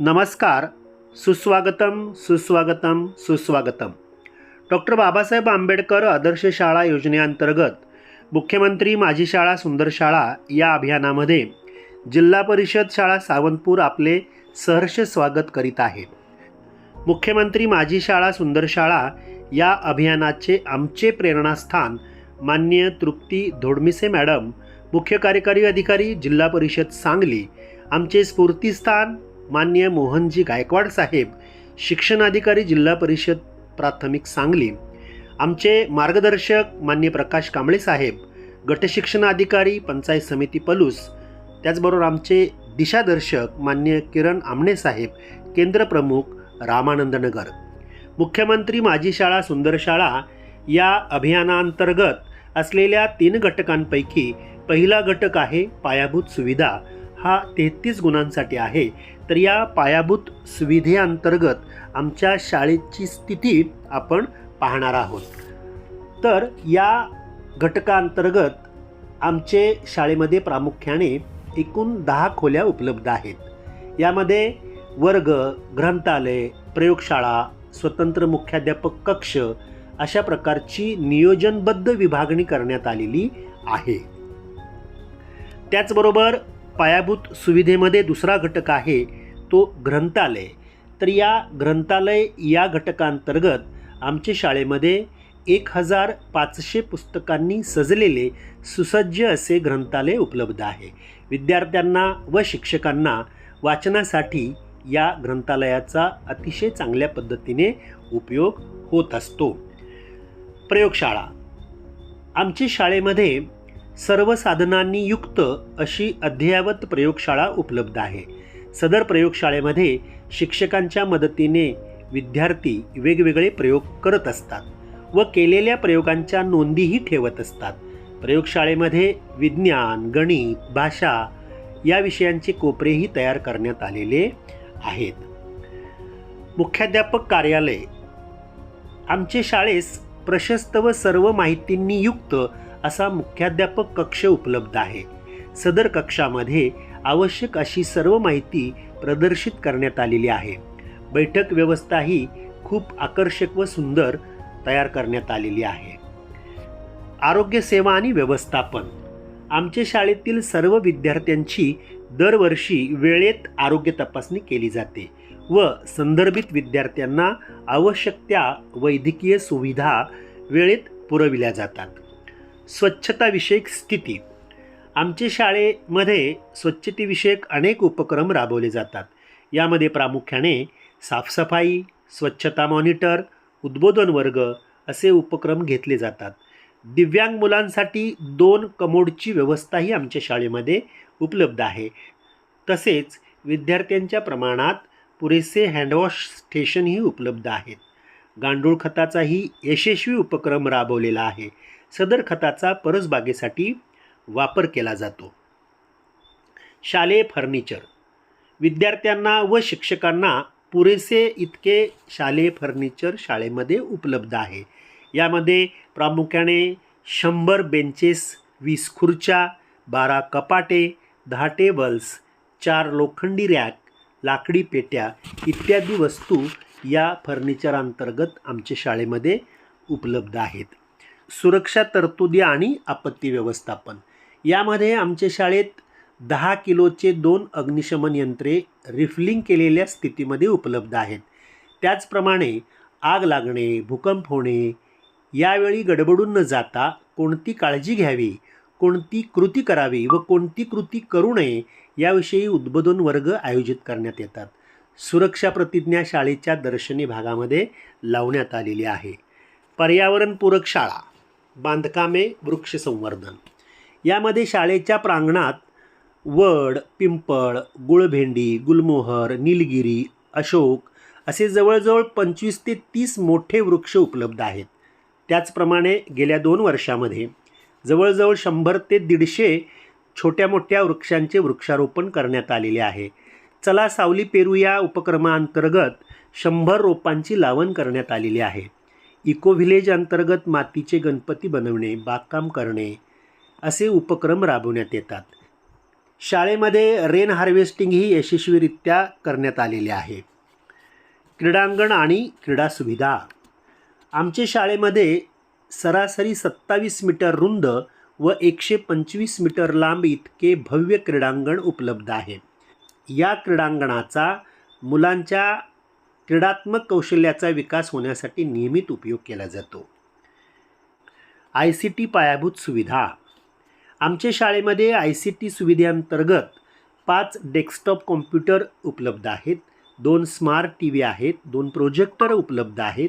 नमस्कार. सुस्वागतम सुस्वागतम सुस्वागतम. डॉक्टर बाबासाहेब आंबेडकर आदर्श शाळा योजनेअंतर्गत मुख्यमंत्री माझी शाळा सुंदर शाळा या अभियानामध्ये जिल्हा परिषद शाळा सावंतपूर आपले सहर्ष स्वागत करीत आहे. मुख्यमंत्री माझी शाळा सुंदर शाळा या अभियानाचे आमचे प्रेरणास्थान मान्य तृप्ती धोडमिसे मॅडम मुख्य कार्यकारी अधिकारी जिल्हा परिषद सांगली आमचे स्फूर्तीस्थान मान्य मोहनजी गायकवाड साहेब शिक्षणाधिकारी जिल्हा परिषद प्राथमिक सांगली आमचे मार्गदर्शक मान्य प्रकाश कांबळे साहेब गटशिक्षणाधिकारी पंचायत समिती पलूस त्याचबरोबर आमचे दिशादर्शक मान्य किरण आमणे साहेब केंद्रप्रमुख रामानंदनगर मुख्यमंत्री माझी शाळा सुंदर शाळा या अभियानांतर्गत असलेल्या तीन घटकांपैकी पहिला घटक आहे पायाभूत सुविधा. हा तेहतीस गुणांसाठी आहे. तर या पायाभूत सुविधेअंतर्गत आमच्या शाळेची स्थिती आपण पाहणार आहोत. तर या घटकांतर्गत आमचे शाळेमध्ये प्रामुख्याने एकूण दहा खोल्या उपलब्ध आहेत. यामध्ये वर्ग ग्रंथालय प्रयोगशाळा स्वतंत्र मुख्याध्यापक कक्ष अशा प्रकारची नियोजनबद्ध विभागणी करण्यात आलेली आहे. त्याचबरोबर पायाभूत सुविधेमध्ये दुसरा घटक आहे तो ग्रंथालय. तर या ग्रंथालय या घटकांतर्गत आमच्या शाळेमध्ये एक हजार पाचशे पुस्तकांनी सजलेले सुसज्ज असे ग्रंथालय उपलब्ध आहे. विद्यार्थ्यांना व शिक्षकांना वाचनासाठी या ग्रंथालयाचा अतिशय चांगल्या पद्धतीने उपयोग होत असतो. प्रयोगशाळा. आमची शाळेमध्ये सर्व साधनांनी युक्त अशी अद्ययावत प्रयोगशाळा उपलब्ध आहे. सदर प्रयोगशाळेमध्ये शिक्षकांच्या मदतीने विद्यार्थी वेगवेगळे प्रयोग करत असतात व केलेल्या प्रयोगांच्या नोंदीही ठेवत असतात. प्रयोगशाळेमध्ये विज्ञान गणित भाषा या विषयांचे कोपरेही तयार करण्यात आलेले आहेत. मुख्याध्यापक कार्यालय. आमचे शाळेस प्रशस्त व सर्व माहितींनी युक्त असा मुख्याध्यापक कक्ष उपलब्ध आहे. सदर कक्षामध्ये आवश्यक अशी सर्व माहिती प्रदर्शित करण्यात आलेली आहे. बैठक व्यवस्था ही खूप आकर्षक व सुंदर तयार करण्यात आलेली आहे. आरोग्य सेवा आणि व्यवस्थापन. आमच्या शाळेतील सर्व विद्यार्थ्यांची दरवर्षी वेळेत आरोग्य तपासणी केली जाते व संदर्भित विद्यार्थ्यांना आवश्यक त्या वैद्यकीय सुविधा वेळेत पुरविल्या जातात. स्वच्छताविषयक स्थिती. आमच्या शाळेमध्ये स्वच्छतेविषयक अनेक उपक्रम राबवले जातात. यामध्ये प्रामुख्याने साफसफाई स्वच्छता मॉनिटर उद्बोधन वर्ग असे उपक्रम घेतले जातात. दिव्यांग मुलांसाठी दोन कमोडची व्यवस्थाही आमच्या शाळेमध्ये उपलब्ध आहे. तसेच विद्यार्थ्यांच्या प्रमाणात पुरेसे हँडवॉश स्टेशनही उपलब्ध आहेत. गांडूळ खताचाही यशस्वी उपक्रम राबवलेला आहे. सदर खताचा परसबागेसाठी वापर केला जातो. शालेय फर्निचर. विद्यार्थ्यांना व शिक्षकांना पुरेसे इतके शालेय फर्निचर शाळेमध्ये उपलब्ध आहे. यामध्ये प्रामुख्याने शंभर बेंचेस वीस खुर्च्या बारा कपाटे दहा टेबल्स चार लोखंडी रॅक लाकडी पेट्या इत्यादी वस्तू या फर्निचर अंतर्गत आमच्या शाळेमध्ये उपलब्ध आहेत. सुरक्षा तरतुदी आणि आपत्ती व्यवस्थापन. यामध्ये आमच्या शाळेत दहा किलोचे दोन अग्निशमन यंत्रे रिफलिंग केलेल्या स्थितीमध्ये उपलब्ध आहेत. त्याचप्रमाणे आग लागणे भूकंप होणे यावेळी गडबडून न जाता कोणती काळजी घ्यावी कोणती कृती करावी व कोणती कृती करू नये याविषयी उद्बोधन वर्ग आयोजित करण्यात येतात. सुरक्षा प्रतिज्ञा शाळेच्या दर्शनी भागामध्ये लावण्यात आलेली आहे. पर्यावरणपूरक शाळा बांधकामे वृक्ष संवर्धन यामध्ये शाळेच्या प्रांगणात वड पिंपळ गुळभेंडी गुलमोहर निलगिरी अशोक असे जवळजवळ पंचवीस ते तीस मोठे वृक्ष उपलब्ध आहेत. त्याचप्रमाणे गेल्या दोन वर्षामध्ये जवळजवळ शंभर ते दीडशे छोट्या मोठ्या वृक्षांचे वृक्षारोपण करण्यात आलेले आहे. चला सावली पेरू या उपक्रमाअंतर्गत शंभर रोपांची लावण करण्यात आलेली आहे. इको व्हिलेज अंतर्गत मातीचे गणपती बनवणे बागकाम करणे असे उपक्रम राबवण्यात येतात. शाळेमध्ये रेन हार्वेस्टिंग ही यशस्वीरित्या करण्यात आलेले आहे. क्रीडांगण आणि क्रीडा सुविधा. आमच्या शाळेमध्ये सरासरी सत्तावीस मीटर रुंद व एकशे पंचवीस मीटर लांब इतके भव्य क्रीडांगण उपलब्ध आहे. या क्रीडांगणाचा मुलांच्या क्रीडात्मक कौशल्याचा विकास होण्यासाठी नियमित उपयोग केला जातो. आय सी टी पायाभूत सुविधा. आमच्या शाळेमध्ये आय सी टी सुविधेअंतर्गत पाच डेस्कटॉप कॉम्प्युटर उपलब्ध आहेत दोन स्मार्ट टी व्ही आहेत दोन प्रोजेक्टर उपलब्ध आहेत.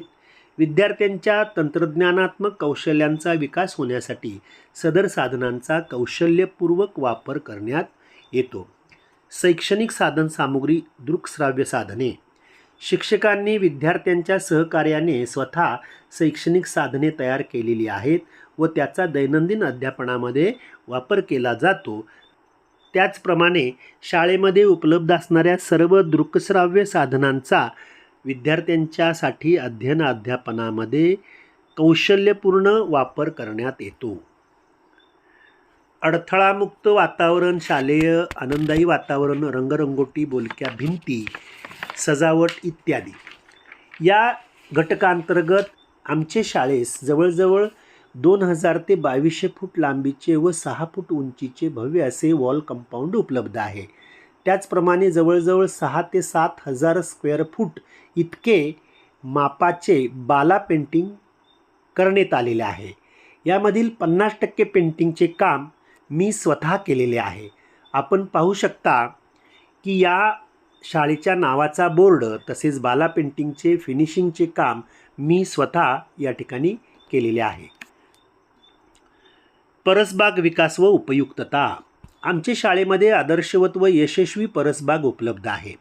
विद्यार्थ्यांच्या तंत्रज्ञानात्मक कौशल्यांचा विकास होण्यासाठी सदर साधनांचा कौशल्यपूर्वक वापर करण्यात येतो. शैक्षणिक साधनसामुग्री दृकश्राव्य साधने. शिक्षकांनी विद्यार्थ्यांच्या सहकार्याने स्वतः शैक्षणिक साधने तयार केलेली आहेत. व त्याचा दैनंदिन अध्यापनामध्ये वापर केला जातो. त्याचप्रमाणे शाळेमध्ये उपलब्ध असणाऱ्या सर्व दृकश्राव्य साधनांचा विद्यार्थ्यांच्यासाठी अध्ययन अध्यापनामध्ये कौशल्यपूर्ण वापर करण्यात येतो. अडथळामुक्त वातावरण शालेय आनंदायी वातावरण रंगरंगोटी बोलक्या भिंती सजावट इत्यादी. या घटकांतर्गत आमचे शाळेस जवळजवळ दोन हजार ते बावीसशे फूट लांबीचे व सहा फूट उंचीचे भव्य असे वॉल कंपाऊंड उपलब्ध आहे. त्याचप्रमाणे जवळजवळ सहा ते सात हजार स्क्वेअर फूट इतके मापाचे बाला पेंटिंग करण्यात आलेले आहे. यामधील पन्नास टक्के पेंटिंगचे काम मी स्वतः केलेले आहे. आपण पाहू शकता की या शाळेच्या नावाचा बोर्ड तसेच बाला पेंटिंगचे फिनिशिंगचे काम मी स्वतः या ठिकाणी केलेले आहे. परसबाग विकास व उपयुक्तता. आमच्या शाळेमध्ये आदर्शवत व यशस्वी परसबाग उपलब्ध आहे.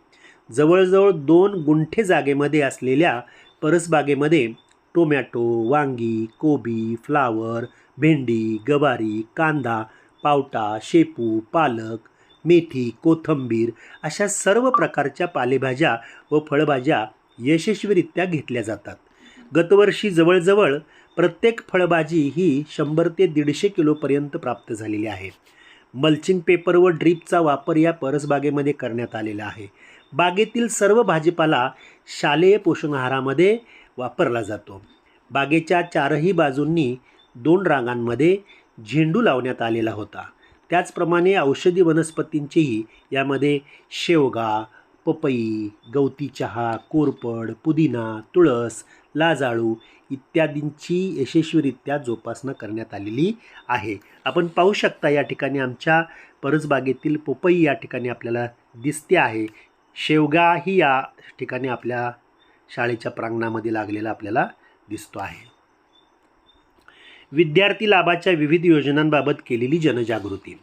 जवळजवळ दोन गुंठे जागेमध्ये असलेल्या परसबागेमध्ये टोमॅटो वांगी कोबी फ्लावर भेंडी गवारी कांदा पावटा शेपू पालक मेथी कोथंबीर अशा सर्व प्रकारच्या पालेभाज्या व फळभाज्या यशस्वीरित्या घेतल्या जातात. गतवर्षी जवळजवळ प्रत्येक फळभाजी ही शंभर ते दीडशे किलोपर्यंत प्राप्त झालेली आहे. मल्चिंग पेपर व ड्रीपचा वापर या परसबागेमध्ये करण्यात आलेला आहे. बागेतील सर्व भाजीपाला शालेय पोषण आहारामध्ये वापरला जातो. बागेच्या चारही बाजूंनी दोन रांगांमध्ये झेंडू लावण्यात आलेला होता. त्याचप्रमाणे औषधी वनस्पतींचीही यामध्ये शेवगा पपई गवती चहा कोरपड पुदिना तुळस लाजाळू इत्यादींची यशस्वीरित्या जोपासना करण्यात आलेली आहे. आपण पाहू शकता या ठिकाणी आमच्या परसबागेतील पोपई या ठिकाणी आपल्याला दिसते आहे. शेवगा ही या ठिकाणी आपल्या शाळेच्या प्रांगणामध्ये लागलेला आपल्याला दिसतो आहे. विद्यार्थी लाभाच्या विविध योजनांबाबत केलेली जनजागृती.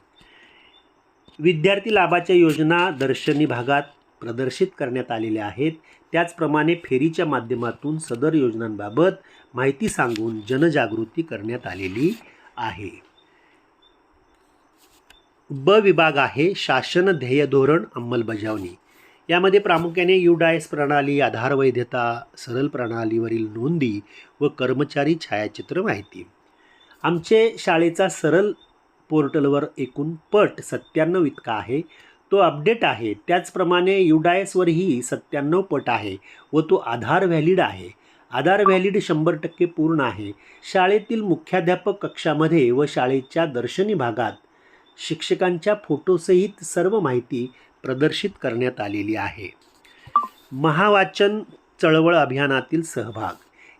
विद्यार्थी लाभाच्या योजना दर्शनी भागात प्रदर्शित करण्यात आलेल्या आहेत. त्याचप्रमाणे फेरीच्या माध्यमातून सदर योजनांबाबत माहिती सांगून जनजागृती करण्यात आलेली आहे. ब विभाग आहे शासन ध्येय धोरण अंमलबजावणी. यामध्ये प्रामुख्याने युडायस प्रणाली आधार वैधता सरल प्रणालीवरील नोंदी व कर्मचारी छायाचित्र माहिती. आमचे शाळेचा सरल पोर्टलवर एकूण पट सत्त्याण्णव इतका आहे. तो अपडेट आहे. त्याचप्रमाणे युडायसवरही सत्त्याण्णव पट आहे व तो आधार व्हॅलिड आहे. आधार व्हॅलिड शंभर टक्के पूर्ण आहे. शाळेतील मुख्याध्यापक कक्षामध्ये व शाळेच्या दर्शनी भागात शिक्षकांच्या फोटोसहित सर्व माहिती प्रदर्शित करण्यात आलेली आहे. महावाचन चळवळ अभियानातील सहभाग.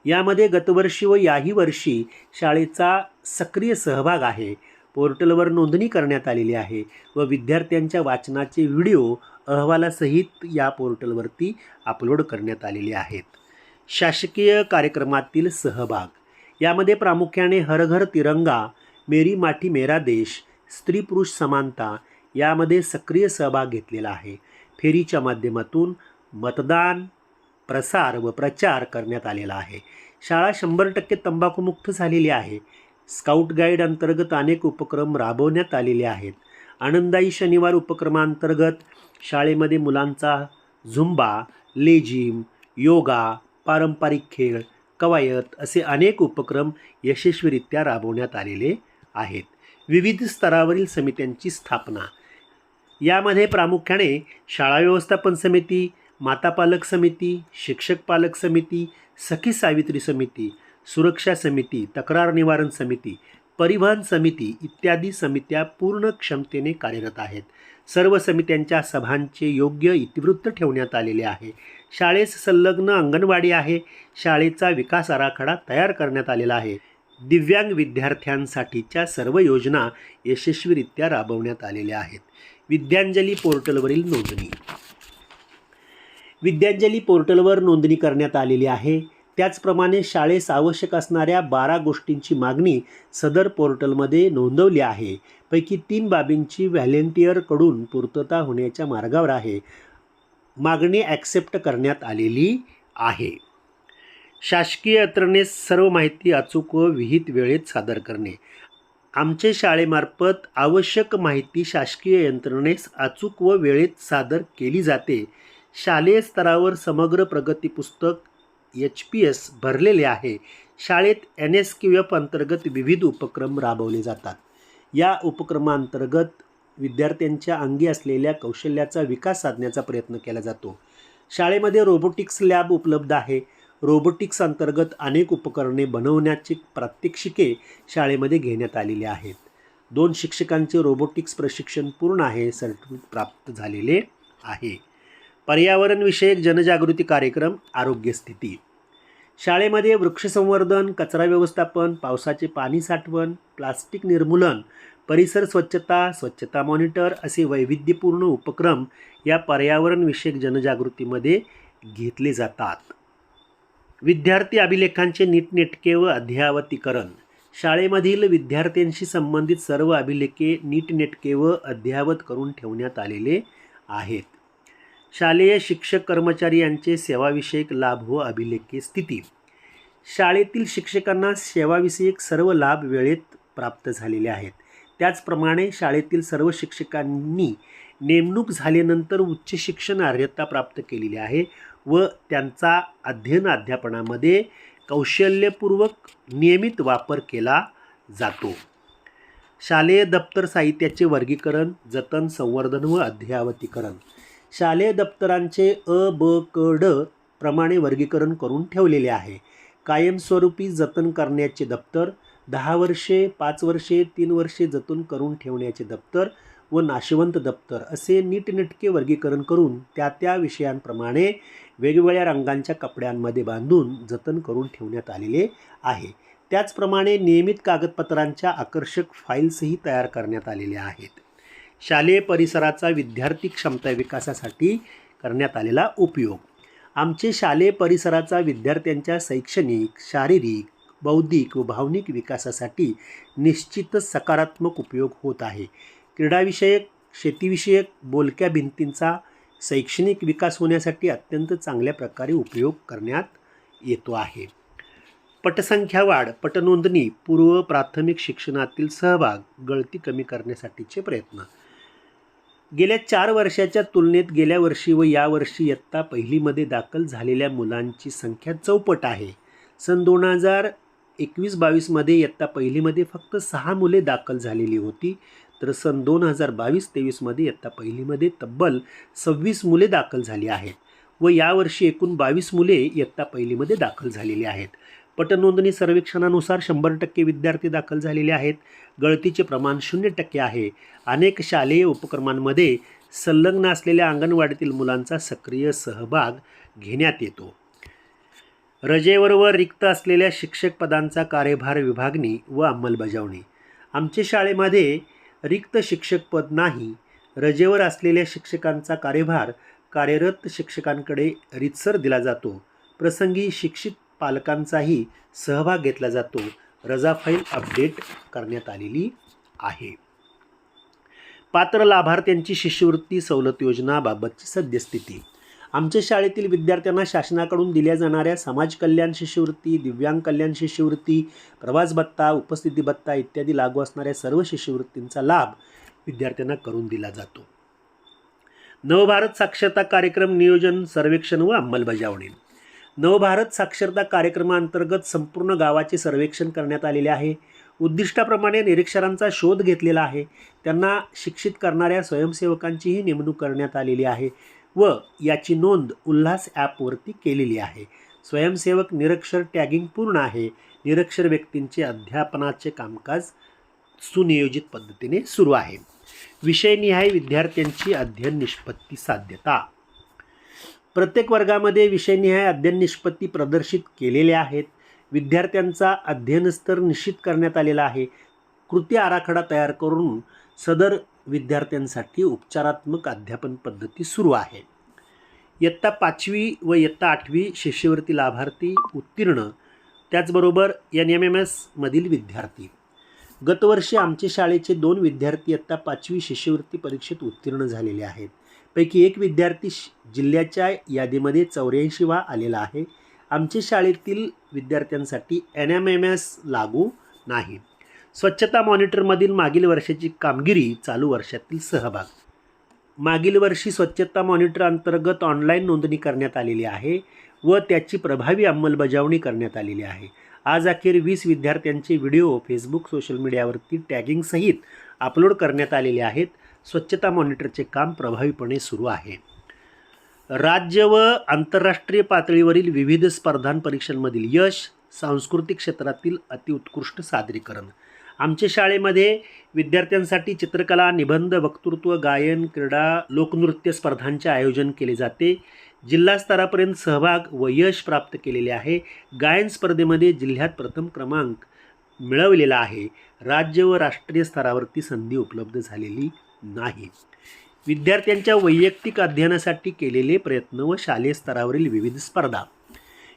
यामध्ये गतवर्षी व याही वर्षी शाळेचा सक्रिय सहभाग आहे. पोर्टलवर नोंदणी करण्यात आलेली आहे व विद्यार्थ्यांच्या वाचनाचे व्हिडिओ अहवालासहित या पोर्टलवरती अपलोड करण्यात आलेले आहेत. शासकीय कार्यक्रमातील सहभाग. यामध्ये प्रामुख्याने हर घर तिरंगा मेरी माठी मेरा देश स्त्री पुरुष समानता यामध्ये सक्रिय सहभाग घेतलेला आहे. फेरीच्या माध्यमातून मतदान प्रसार व प्रचार करण्यात आलेला आहे. शाळा शंभर टक्के तंबाखूमुक्त झालेली आहे. स्काउट गाईड अंतर्गत अनेक उपक्रम राबवण्यात आलेले आहेत. आनंदाई शनिवार उपक्रमांतर्गत शाळेमध्ये मुलांचा झुंबा लेझिम योगा पारंपरिक खेळ कवायत असे अनेक उपक्रम यशस्वीरित्या राबवण्यात आलेले आहेत. विविध स्तरावरील समित्यांची स्थापना. यामध्ये प्रामुख्याने शाळा व्यवस्थापन समिती माता पालक समिती शिक्षक पालक समिती सखी सावित्री समिती सुरक्षा समिती तक्रार निवारण समिती परिवहन समिती इत्यादी समित्या पूर्ण क्षमतेने कार्यरत आहेत. सर्व समित्यांच्या सभांचे योग्य इतिवृत्त ठेवण्यात आलेले आहे. शाळेस संलग्न अंगणवाडी आहे. शाळेचा विकास आराखडा तयार करण्यात आलेला आहे. दिव्यांग विद्यार्थ्यांसाठीच्या सर्व योजना यशस्वीरित्या राबवण्यात आलेल्या आहेत. विद्यांजली पोर्टलवरील नोंदणी. विद्यांजली पोर्टलवर नोंदणी करण्यात आलेली आहे. त्याचप्रमाणे शाळेस आवश्यक असणाऱ्या बारा गोष्टींची मागणी सदर पोर्टलमध्ये नोंदवली आहे. पैकी तीन बाबींची व्हॅलेंटियरकडून पूर्तता होण्याच्या मार्गावर आहे. मागणी ॲक्सेप्ट करण्यात आलेली आहे. शासकीय यंत्रणेस सर्व माहिती अचूक व विहित वेळेत सादर करणे. आमचे शाळेमार्फत आवश्यक माहिती शासकीय यंत्रणेस अचूक व वेळेत सादर केली जाते. शालेय स्तरावर समग्र प्रगती पुस्तक एच पी एस भरलेले आहे. शाळेत एन एस क्यू एफ अंतर्गत विविध उपक्रम राबवले जातात. या उपक्रमांतर्गत विद्यार्थ्यांच्या अंगी असलेल्या कौशल्याचा विकास साधण्याचा प्रयत्न केला जातो. शाळेमध्ये रोबोटिक्स लॅब उपलब्ध आहे. रोबोटिक्स अंतर्गत अनेक उपकरणे बनवण्याची प्रात्यक्षिके शाळेमध्ये घेण्यात आलेली आहेत. दोन शिक्षकांचे रोबोटिक्स प्रशिक्षण पूर्ण आहे सर्टिफिकेट प्राप्त झालेले आहे. पर्यावरणविषयक जनजागृती कार्यक्रम आरोग्य स्थिती. शाळेमध्ये वृक्षसंवर्धन कचरा व्यवस्थापन पावसाचे पाणी साठवण प्लास्टिक निर्मूलन परिसर स्वच्छता स्वच्छता मॉनिटर असे वैविध्यपूर्ण उपक्रम या पर्यावरणविषयक जनजागृतीमध्ये घेतले जातात. विद्यार्थी अभिलेखांचे नीटनेटके व अद्ययावतीकरण शाळेमधील विद्यार्थ्यांशी संबंधित सर्व अभिलेखे नीटनेटके व अद्ययावत करून ठेवण्यात आलेले आहेत. शालेय शिक्षक कर्मचारी यांचे सेवाविषयक लाभ व अभिलेखी स्थिती. शाळेतील शिक्षकांना सेवाविषयक सर्व लाभ वेळेत प्राप्त झालेले आहेत. त्याचप्रमाणे शाळेतील सर्व शिक्षकांनी नेमणूक झाल्यानंतर उच्च शिक्षण अर्हता प्राप्त केलेली आहे व त्यांचा अध्ययन अध्यापनामध्ये कौशल्यपूर्वक नियमित वापर केला जातो. शालेय दप्तर साहित्याचे वर्गीकरण जतन संवर्धन व अद्ययावतीकरण शालेय दप्तरांचे अ ब क ड प्रमाणे वर्गीकरण करून ठेवलेले आहे. कायमस्वरूपी जतन करण्याचे दप्तर दहा वर्षे पाच वर्षे तीन वर्षे जतन करून ठेवण्याचे दप्तर व नाशवंत दप्तर असे नीटनेटके वर्गीकरण करून त्या त्या विषयांप्रमाणे वेगवेगळ्या रंगांच्या कपड्यांमध्ये बांधून जतन करून ठेवण्यात आलेले आहे. त्याचप्रमाणे नियमित कागदपत्रांच्या आकर्षक फाईल्सही तयार करण्यात आलेल्या आहेत. शालेय परिसराचा विद्यार्थी क्षमता विकासासाठी करण्यात आलेला उपयोग. आमचे शालेय परिसराचा विद्यार्थ्यांच्या शैक्षणिक शारीरिक बौद्धिक व भावनिक विकासासाठी निश्चितच सकारात्मक उपयोग होत आहे. क्रीडाविषयक शेतीविषयक बोलक्या भिंतींचा शैक्षणिक विकास होण्यासाठी अत्यंत चांगल्या प्रकारे उपयोग करण्यात येतो आहे. पटसंख्या वाढ पटनोंदणी पूर्व प्राथमिक शिक्षणातील सहभाग गळती कमी करण्यासाठीचे प्रयत्न. गेल्या चार वर्षाच्या तुलनेत गेल्या वर्षी व यावर्षी इयत्ता पहिलीमध्ये दाखल झालेल्या मुलांची संख्या चौपट आहे. सन दोन हजार एकवीस बावीसमध्ये इयत्ता पहिलीमध्ये फक्त सहा मुले दाखल झालेली होती. तर सन दोन हजार बावीस तेवीसमध्ये इयत्ता पहिलीमध्ये तब्बल सव्वीस मुले दाखल झाली आहेत व यावर्षी एकूण बावीस मुले इयत्ता पहिलीमध्ये दाखल झालेली आहेत. पटनोंदणी सर्वेक्षणानुसार शंभर टक्के विद्यार्थी दाखल झालेले आहेत. गळतीचे प्रमाण शून्य टक्के आहे. अनेक शालेय उपक्रमांमध्ये संलग्न असलेल्या अंगणवाडीतील मुलांचा सक्रिय सहभाग घेण्यात येतो. रजेवर व रिक्त असलेल्या शिक्षक पदांचा कार्यभार विभागणी व अंमलबजावणी. आमच्या शाळेमध्ये रिक्त शिक्षक पद नाही रजेवर असलेल्या शिक्षकांचा कार्यभार कार्यरत शिक्षकांकडे रितसर दिला जातो. प्रसंगी शिक्षित पालकांचाही सहभाग घेतला जातो. रजा फाईल अपडेट करण्यात आलेली आहे. पात्र लाभार्थ्यांची शिष्यवृत्ती सवलत योजनाबाबतची सद्यस्थिती. आमच्या शाळेतील विद्यार्थ्यांना शासनाकडून दिल्या जाणाऱ्या समाज कल्याण शिष्यवृत्ती दिव्यांग कल्याण शिष्यवृत्ती प्रवास भत्ता उपस्थिती भत्ता इत्यादी लागू असणाऱ्या सर्व शिष्यवृत्तींचा लाभ विद्यार्थ्यांना करून दिला जातो. नवभारत साक्षरता कार्यक्रम नियोजन सर्वेक्षण व अंमलबजावणी. नवभारत साक्षरता कार्यक्रमाअंतर्गत संपूर्ण गावाचे सर्वेक्षण करण्यात आलेले आहे. उद्दिष्टाप्रमाणे निरीक्षरांचा शोध घेतलेला आहे. त्यांना शिक्षित करणाऱ्या स्वयंसेवकांचीही नेमणूक करण्यात आलेली आहे व याची नोंद उल्हास ॲपवरती केलेली आहे. स्वयंसेवक निरक्षर टॅगिंग पूर्ण आहे. निरक्षर व्यक्तींचे अध्यापनाचे कामकाज सुनियोजित पद्धतीने सुरू आहे. विषयनिहाय विद्यार्थ्यांची अध्ययन निष्पत्ती साध्यता प्रत्येक वर्गामध्ये विषयनिहाय अध्ययन निष्पत्ती प्रदर्शित केलेल्या आहेत. विद्यार्थ्यांचा अध्ययनस्तर निश्चित करण्यात आलेला आहे. कृती आराखडा तयार करून सदर विद्यार्थ्यांसाठी उपचारात्मक अध्यापन पद्धती सुरू आहे. इयत्ता पाचवी व इयत्ता आठवी शिष्यवृत्ती लाभार्थी उत्तीर्ण. त्याचबरोबर एन एम एम एसमधील विद्यार्थी. गतवर्षी आमचे शाळेचे दोन विद्यार्थी इयत्ता पाचवी शिष्यवृत्ती परीक्षेत उत्तीर्ण झालेले आहेत. पैकी एक विद्यार्थी श- जिल्ह्याच्या यादीमध्ये चौऱ्याऐंशीवा आलेला आहे. आमच्या शाळेतील विद्यार्थ्यांसाठी एन एम एम एस लागू नाही. स्वच्छता मॉनिटरमधील मागील वर्षाची कामगिरी चालू वर्षातील सहभाग. मागील वर्षी स्वच्छता मॉनिटर अंतर्गत ऑनलाईन नोंदणी करण्यात आलेली आहे व त्याची प्रभावी अंमलबजावणी करण्यात आलेली आहे. आज अखेर वीस विद्यार्थ्यांचे व्हिडिओ फेसबुक सोशल मीडियावरती टॅगिंगसहित अपलोड करण्यात आलेले आहेत. स्वच्छता मॉनिटरचे काम प्रभावीपणे सुरू आहे. राज्य व आंतरराष्ट्रीय पातळीवरील विविध स्पर्धां परीक्षांमधील यश सांस्कृतिक क्षेत्रातील अतिउत्कृष्ट सादरीकरण. आमच्या शाळेमध्ये विद्यार्थ्यांसाठी चित्रकला निबंध वक्तृत्व गायन क्रीडा लोकनृत्य स्पर्धांचे आयोजन केले जाते. जिल्हा स्तरापर्यंत सहभाग व यश प्राप्त केलेले आहे. गायन स्पर्धेमध्ये जिल्ह्यात प्रथम क्रमांक मिळवलेला आहे. राज्य व राष्ट्रीय स्तरावरती संधी उपलब्ध झालेली नाही. विद्यार्थ्यांच्या वैयक्तिक अध्ययनासाठी केलेले प्रयत्न व शालेय स्तरावरील विविध स्पर्धा.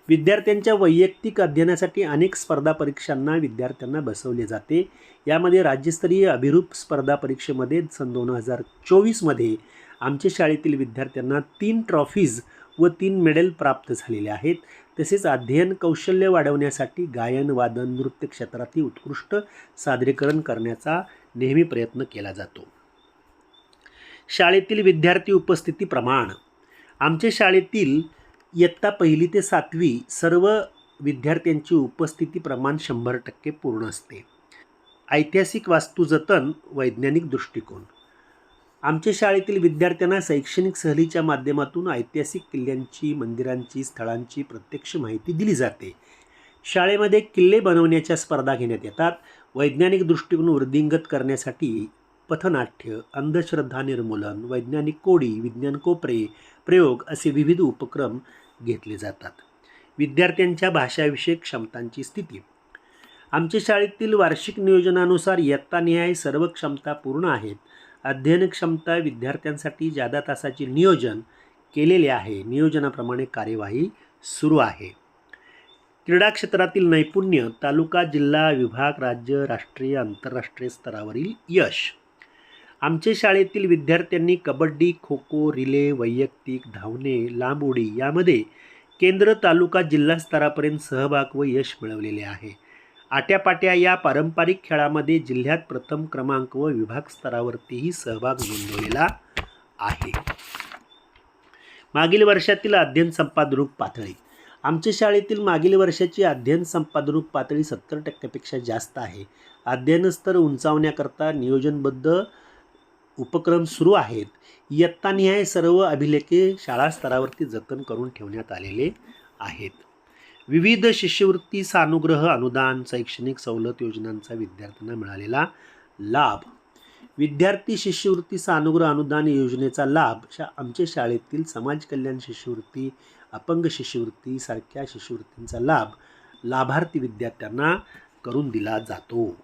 विद्यार्थ्यांच्या वैयक्तिक अध्ययनासाठी अनेक स्पर्धा परीक्षांना विद्यार्थ्यांना बसवले जाते. यामध्ये राज्यस्तरीय अभिरूप स्पर्धा परीक्षेमध्ये सन दोन हजार चोवीसमध्ये आमच्या शाळेतील विद्यार्थ्यांना तीन ट्रॉफीज व तीन मेडल प्राप्त झालेले आहेत. तसेच अध्ययन कौशल्य वाढवण्यासाठी गायन वादन नृत्य क्षेत्रातील उत्कृष्ट सादरीकरण करण्याचा नेहमी प्रयत्न केला जातो. शाळेतील विद्यार्थी उपस्थिती प्रमाण. आमच्या शाळेतील इयत्ता पहिली ते सातवी सर्व विद्यार्थ्यांची उपस्थिती प्रमाण शंभर टक्के पूर्ण असते. ऐतिहासिक वास्तू जतन वैज्ञानिक दृष्टिकोन. आमच्या शाळेतील विद्यार्थ्यांना शैक्षणिक सहलीच्या माध्यमातून ऐतिहासिक किल्ल्यांची मंदिरांची स्थळांची प्रत्यक्ष माहिती दिली जाते. शाळेमध्ये किल्ले बनवण्याच्या स्पर्धा घेण्यात येतात. वैज्ञानिक दृष्टिकोन वृद्धिंगत करण्यासाठी पथनाट्य अंधश्रद्धा निर्मूलन वैज्ञानिक कोडी विज्ञान कोपरे प्रयोग असे विविध उपक्रम घेतले जातात. विद्यार्थ्यांच्या भाषाविषयक क्षमतांची स्थिती. आमच्या शाळेतील वार्षिक नियोजनानुसार इयत्तानिहाय सर्व क्षमता पूर्ण आहेत. अध्ययन क्षमता विद्यार्थ्यांसाठी जादा तासाचे नियोजन केलेले आहे. नियोजनाप्रमाणे कार्यवाही सुरू आहे. क्रीडा क्षेत्रातील नैपुण्य तालुका जिल्हा विभाग राज्य राष्ट्रीय आंतरराष्ट्रीय स्तरावरील यश. आमच्या शाळेतील विद्यार्थ्यांनी कबड्डी खो खो रिले वैयक्तिक धावणे लांब उडी यामध्ये केंद्र तालुका जिल्हा स्तरापर्यंत सहभाग व यश मिळवलेले आहे. आट्यापाट्या या पारंपरिक खेळामध्ये जिल्ह्यात प्रथम क्रमांक व विभाग स्तरावरतीही सहभाग नोंदवलेला आहे. मागील वर्षातील अध्ययन संपादरूप पातळी. आमच्या शाळेतील मागील वर्षाची अध्ययन संपादरूप पातळी सत्तर टक्क्यापेक्षा जास्त आहे. अध्ययन स्तर उंचावण्याकरता नियोजनबद्ध उपक्रम सुरू आहेत. इयत्तानिहाय सर्व अभिलेखे शाळा स्तरावरती जतन करून ठेवण्यात आलेले आहेत. विविध शिष्यवृत्ती सानुग्रह अनुदान शैक्षणिक सवलत योजनांचा विद्यार्थ्यांना मिळालेला लाभ. विद्यार्थी शिष्यवृत्ती सानुग्रह अनुदान योजनेचा लाभ शा आमच्या शाळेतील समाज कल्याण शिष्यवृत्ती अपंग शिष्यवृत्ती सारख्या शिष्यवृत्तींचा लाभ लाभार्थी विद्यार्थ्यांना करून दिला जातो.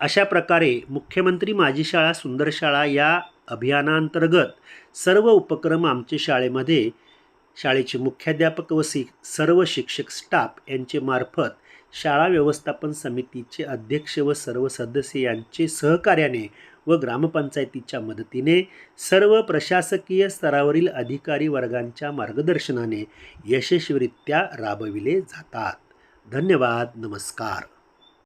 अशा प्रकारे मुख्यमंत्री माझी शाळा सुंदर शाळा या अभियानांतर्गत सर्व उपक्रम आमच्या शाळेमध्ये शाळेचे मुख्याध्यापक व शिक सर्व शिक्षक स्टाफ यांचे मार्फत शाळा व्यवस्थापन समितीचे अध्यक्ष व सर्व सदस्य यांचे सहकार्याने व ग्रामपंचायतीच्या मदतीने सर्व प्रशासकीय स्तरावरील अधिकारी वर्गांच्या मार्गदर्शनाने यशस्वीरित्या राबविले जातात. धन्यवाद. नमस्कार.